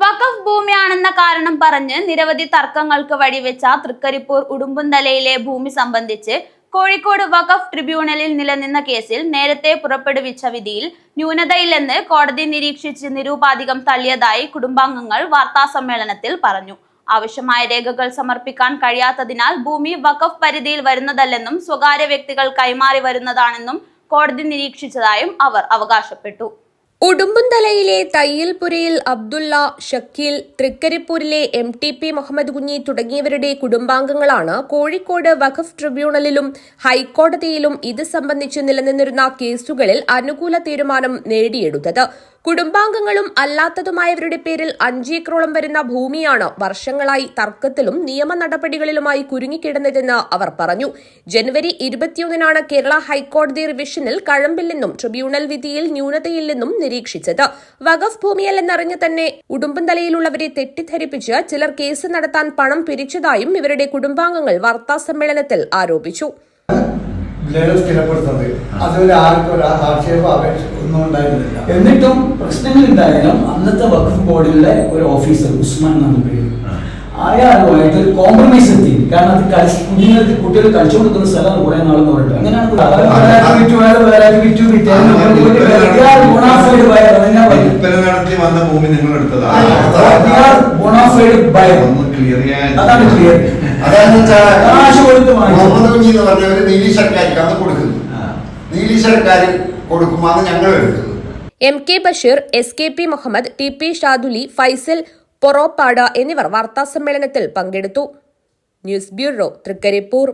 വഖഫ് ഭൂമിയാണെന്ന കാരണം പറഞ്ഞ് നിരവധി തർക്കങ്ങൾക്ക് വഴിവെച്ച തൃക്കരിപ്പൂർ ഉടുമ്പുന്തലയിലെ ഭൂമി സംബന്ധിച്ച് കോഴിക്കോട് വഖഫ് ട്രിബ്യൂണലിൽ നിലനിന്ന കേസിൽ നേരത്തെ പുറപ്പെടുവിച്ച വിധിയിൽ ന്യൂനതയില്ലെന്ന് കോടതി നിരീക്ഷിച്ച് നിരൂപാധികം തള്ളിയതായി കുടുംബാംഗങ്ങൾ വാർത്താസമ്മേളനത്തിൽ പറഞ്ഞു. ആവശ്യമായ രേഖകൾ സമർപ്പിക്കാൻ കഴിയാത്തതിനാൽ ഭൂമി വഖഫ് പരിധിയിൽ വരുന്നതല്ലെന്നും സ്വകാര്യ വ്യക്തികൾ കൈമാറി വരുന്നതാണെന്നും കോടതി നിരീക്ഷിച്ചതായും അവർ അവകാശപ്പെട്ടു. ഉടുമ്പുന്തലയിലെ തയ്യൽപുരയിൽ Abdulla Shakeel തൃക്കരിപ്പൂരിലെ M T P Muhammad Kunhi തുടങ്ങിയവരുടെ കുടുംബാംഗങ്ങളാണ് കോഴിക്കോട് വഖഫ് ട്രിബ്യൂണലിലും ഹൈക്കോടതിയിലും ഇത് സംബന്ധിച്ച് നിലനിന്നിരുന്ന കേസുകളിൽ അനുകൂല തീരുമാനം നേടിയെടുത്തത്. കുടുംബാംഗങ്ങളും അല്ലാത്തതുമായവരുടെ പേരിൽ അഞ്ചേക്കറോളം വരുന്ന ഭൂമിയാണ് വർഷങ്ങളായി തർക്കത്തിലും നിയമ നടപടികളിലുമായി കുരുങ്ങിക്കിടന്നതെന്ന് അവർ പറഞ്ഞു. ജനുവരി ഇരുപത്തിയൊന്നിനാണ് കേരള ഹൈക്കോടതി റിവിഷനിൽ കഴമ്പിൽ നിന്നും ട്രിബ്യൂണൽ വിധിയിൽ ന്യൂനതയില്ലെന്നും നിരീക്ഷിച്ചത്. വഖഫ് ഭൂമിയല്ലെന്നറിഞ്ഞ് തന്നെ ഉടുമ്പൻതലയിലുള്ളവരെ തെറ്റിദ്ധരിപ്പിച്ച് ചിലർ കേസ് നടത്താൻ പണം പിരിച്ചതായും ഇവരുടെ കുടുംബാംഗങ്ങൾ വാർത്താസമ്മേളനത്തിൽ ആരോപിച്ചു. ജില്ലയിൽ സ്ഥിരപ്പെടുത്തുന്നത് അതുപോലെ ആർക്കും ഒരു ആക്ഷേപ അപേക്ഷ ഒന്നും ഉണ്ടായിരുന്നില്ല എന്നിട്ടും പ്രശ്നങ്ങൾ ഉണ്ടായാലും അന്നത്തെ വഖഫ് ബോർഡിലെ ഒരു ഓഫീസർ ഉസ്മാൻ എന്നാണ് പേര് അയാളുമായിട്ട് ഒരു കോംപ്രമൈസ് എത്തി കാരണം അത് കളിച്ച് കുഞ്ഞുങ്ങൾക്ക് കുട്ടികൾ കളിച്ചുകൊടുക്കുന്ന സ്ഥലമാണ് കുറെ നാളെന്ന് പറഞ്ഞിട്ട് അങ്ങനെയാണ് അതാണ് ക്ലിയർ മുഹമ്മദ് കുഞ്ഞി എന്ന് പറഞ്ഞവര് നീലി കൊടുക്കുന്നത് നീലി സർക്കാർ കൊടുക്കുമ്പോൾ ഞങ്ങൾ എടുക്കുന്നത്. M K Basheer S K P Muhammad T P Shaduli Faisal Poroppada എന്നിവർ വാർത്താസമ്മേളനത്തിൽ പങ്കെടുത്തു. News bureau Thrikaripur.